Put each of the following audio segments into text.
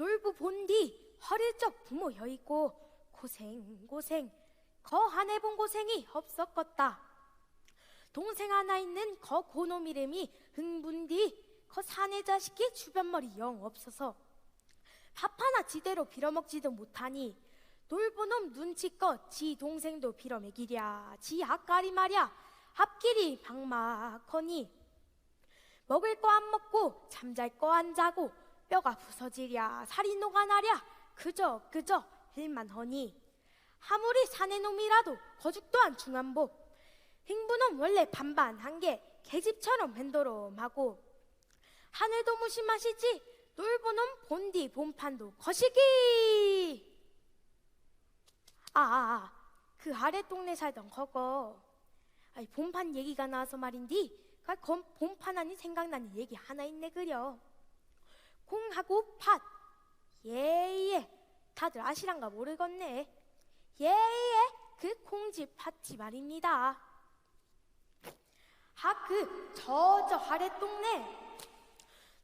놀부 본디 허리적 부모 여 있고 고생 고생 거한 해본 고생이 없었겠다. 동생 하나 있는 거 고놈 이름이 흥분디 거 사내 자식이 주변머리 영 없어서 밥 하나 지대로 빌어먹지도 못하니 놀부놈 눈치껏 지 동생도 빌어먹이랴 지 앞가리 말야 앞길이 방막하니 먹을 거 안 먹고 잠잘 거 안 자고 뼈가 부서지랴 살이 녹아나랴. 그저 그저 일만 허니. 아무리 사내 놈이라도 거죽도 안 중한복 흥부놈 원래 반반한 게 계집처럼 벤도롬하고. 하늘도 무심하시지 놀부놈 본디 본판도 거시기! 아, 아, 아, 그 아래 동네 살던 거거. 아이 본판 얘기가 나와서 말인디 그 건- 본판 하니 생각나는 얘기 하나 있네 그려 공하고 팥. 예예 다들 아시란가 모르겠네. 예예 그 콩집 팥집 말입니다. 아그 저저 아래 동네.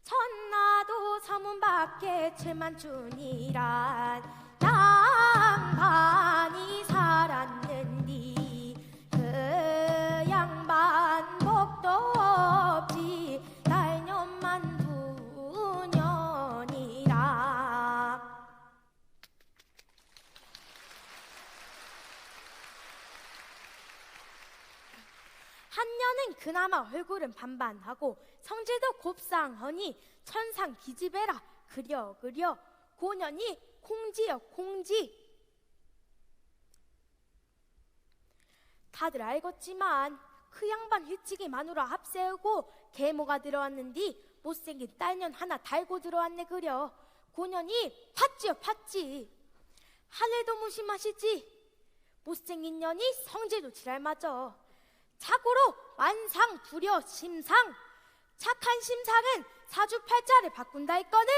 전라도 서문 밖에 최만춘이란 양반이 살았는 한 년은 그나마 얼굴은 반반하고 성질도 곱상하니 천상 기집애라 그려 그려. 고년이 콩지여 콩지. 다들 알겠지만 그 양반 일찍이 마누라 앞세우고 계모가 들어왔는디 못생긴 딸년 하나 달고 들어왔네 그려. 고년이 팥지요 팥지. 하늘도 무심하시지. 못생긴 년이 성질도 지랄맞어 자고로 완상 불여 심상. 착한 심상은 사주팔자를 바꾼다 했거늘